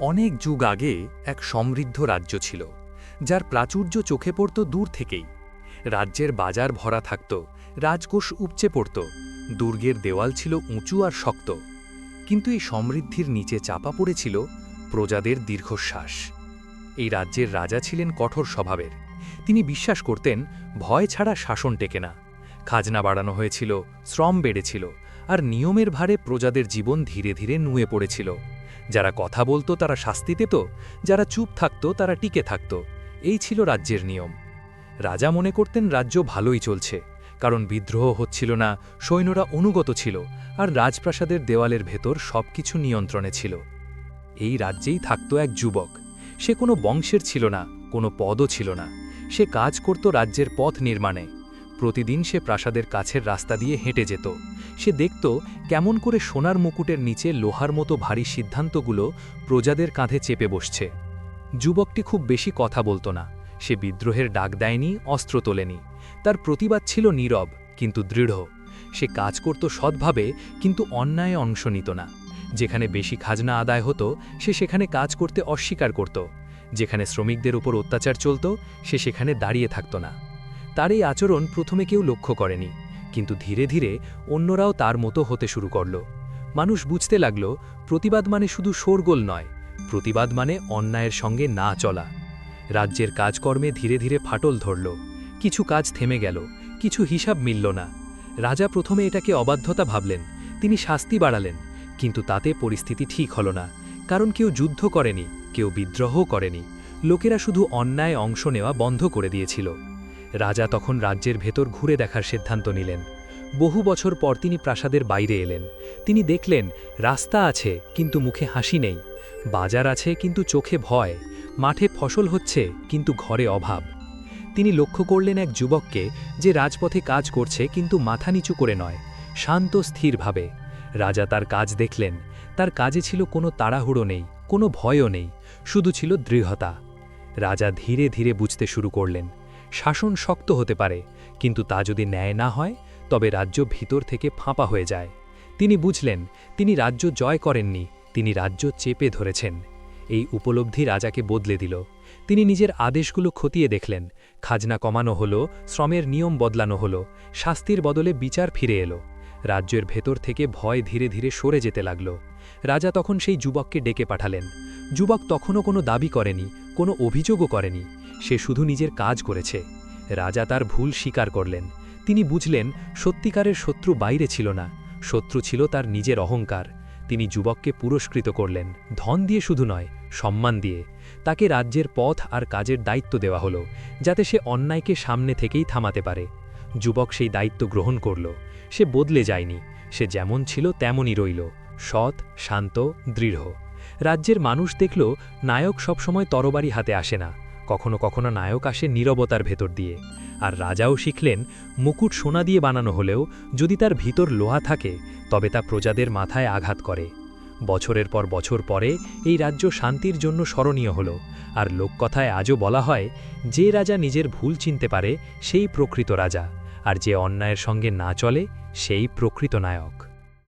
অনেক যুগ আগে এক সমৃদ্ধ রাজ্য ছিল, যার প্রাচুর্য চোখে পড়ত দূর থেকেই। রাজ্যের বাজার ভরা থাকত, রাজকোষ উপচে পড়ত, দুর্গের দেওয়াল ছিল উঁচু আর শক্ত। কিন্তু এই সমৃদ্ধির নিচে চাপা পড়েছিল প্রজাদের দীর্ঘশ্বাস। এই রাজ্যের রাজা ছিলেন কঠোর স্বভাবের। তিনি বিশ্বাস করতেন, ভয় ছাড়া শাসন টেকে না। খাজনা বাড়ানো হয়েছিল, শ্রম বেড়েছিল, আর নিয়মের ভারে প্রজাদের জীবন ধীরে ধীরে নুয়ে পড়েছিল। যারা কথা বলতো তারা শাস্তি পেত যারা চুপ থাকত তারা টিকে থাকত। এই ছিল রাজ্যের নিয়ম। রাজা মনে করতেন রাজ্য ভালোই চলছে, কারণ বিদ্রোহ হচ্ছিল না, সৈন্যরা অনুগত ছিল, আর রাজপ্রাসাদের দেওয়ালের ভেতর সবকিছু নিয়ন্ত্রণে ছিল। এই রাজ্যেই থাকত এক যুবক। সে কোনো বংশের ছিল না, কোনো পদও ছিল না। সে কাজ করত রাজ্যের পথ নির্মাণে। প্রতিদিন সে প্রাসাদের কাছের রাস্তা দিয়ে হেঁটে যেত। সে দেখত কেমন করে সোনার মুকুটের নিচে লোহার মতো ভারী সিদ্ধান্তগুলো প্রজাদের কাঁধে চেপে বসছে। যুবকটি খুব বেশি কথা বলতো না। সে বিদ্রোহের ডাক দেয়নি, অস্ত্র তোলেনি। তার প্রতিবাদ ছিল নীরব, কিন্তু দৃঢ়। সে কাজ করত সৎভাবে, কিন্তু অন্যায় অংশ নিত না। যেখানে বেশি খাজনা আদায় হতো, সে সেখানে কাজ করতে অস্বীকার করত। যেখানে শ্রমিকদের উপর অত্যাচার চলত, সে সেখানে দাঁড়িয়ে থাকত না। তার এই আচরণ প্রথমে কেউ লক্ষ্য করেনি, কিন্তু ধীরে ধীরে অন্যরাও তার মতো হতে শুরু করল। মানুষ বুঝতে লাগল, প্রতিবাদ মানে শুধু শোরগোল নয়, প্রতিবাদ মানে অন্যায়ের সঙ্গে না চলা। রাজ্যের কাজকর্মে ধীরে ধীরে ফাটল ধরল, কিছু কাজ থেমে গেল, কিছু হিসাব মিলল না। রাজা প্রথমে এটাকে অবাধ্যতা ভাবলেন, তিনি শাস্তি বাড়ালেন, কিন্তু তাতে পরিস্থিতি ঠিক হল না, কারণ কেউ যুদ্ধ করেনি, কেউ বিদ্রোহ করেনি, লোকেরা শুধু অন্যায় অংশ নেওয়া বন্ধ করে দিয়েছিল। রাজা তখন রাজ্যের ভেতর ঘুরে দেখার সিদ্ধান্ত নিলেন। বহু বছর পর তিনি প্রাসাদের বাইরে এলেন। তিনি দেখলেন, রাস্তা আছে, কিন্তু মুখে হাসি নেই। বাজার আছে, কিন্তু চোখে ভয়। মাঠে ফসল হচ্ছে, কিন্তু ঘরে অভাব। তিনি লক্ষ্য করলেন এক যুবককে, যে রাজপথে কাজ করছে, কিন্তু মাথা নিচু করে নয়। শান্ত, স্থিরভাবে। রাজা তার কাজ দেখলেন। তার কাজে ছিল কোনো তাড়াহুড়ো নেই, কোনো ভয়ও নেই। শুধু ছিল দৃঢ়তা। রাজা ধীরে ধীরে বুঝতে শুরু করলেন। শাসন শক্ত হতে পারে, কিন্তু তা যদি ন্যায় না হয়, তবে রাজ্য ভিতর থেকে ফাঁপা হয়ে যায়। তিনি বুঝলেন, তিনি রাজ্য জয় করেননি, তিনি রাজ্য চেপে ধরেছেন। এই উপলব্ধি রাজাকে বদলে দিল। তিনি নিজের আদেশগুলো খতিয়ে দেখলেন। খাজনা কমানো হলো, শ্রমের নিয়ম বদলানো হলো, শাস্তির বদলে বিচার ফিরে এলো। রাজ্যের ভেতর থেকে ভয় ধীরে ধীরে সরে যেতে লাগল। রাজা তখন সেই যুবককে ডেকে পাঠালেন। যুবক তখনও কোনো দাবি করেনি কোনো অভিযোগও করেনি। সে শুধু নিজের কাজ করেছে। রাজা তার ভুল স্বীকার করলেন। তিনি বুঝলেন, সত্যিকারের শত্রু বাইরে ছিল না। শত্রু ছিল তার নিজের অহংকার। তিনি যুবককে পুরস্কৃত করলেন। ধন দিয়ে শুধু নয়, সম্মান দিয়ে। তাকে রাজ্যের পথ আর কাজের দায়িত্ব দেওয়া হলো, যাতে সে অন্যায়কে সামনে থেকেই থামাতে পারে। যুবক সেই দায়িত্ব গ্রহণ করল। সে বদলে যায়নি। সে যেমন ছিল তেমনই রইল। সৎ, শান্ত, দৃঢ়। রাজ্যের মানুষ দেখল নায়ক সবসময় তরবারি হাতে আসে না। কখনো কখনো নায়ক আসে নীরবতার ভেতর দিয়ে। আর রাজাও শিখলেন, মুকুট সোনা দিয়ে বানানো হলেও যদি তার ভিতর লোহা থাকে, তবে তা প্রজাদের মাথায় আঘাত করে। বছরের পর বছর পরে এই রাজ্য শান্তির জন্য স্মরণীয় হল, আর লোককথায় আজও বলা হয়, যে রাজা নিজের ভুল চিনতে পারে, সেই প্রকৃত রাজা, আর যে অন্যায়ের সঙ্গে না চলে, সেই প্রকৃত নায়ক।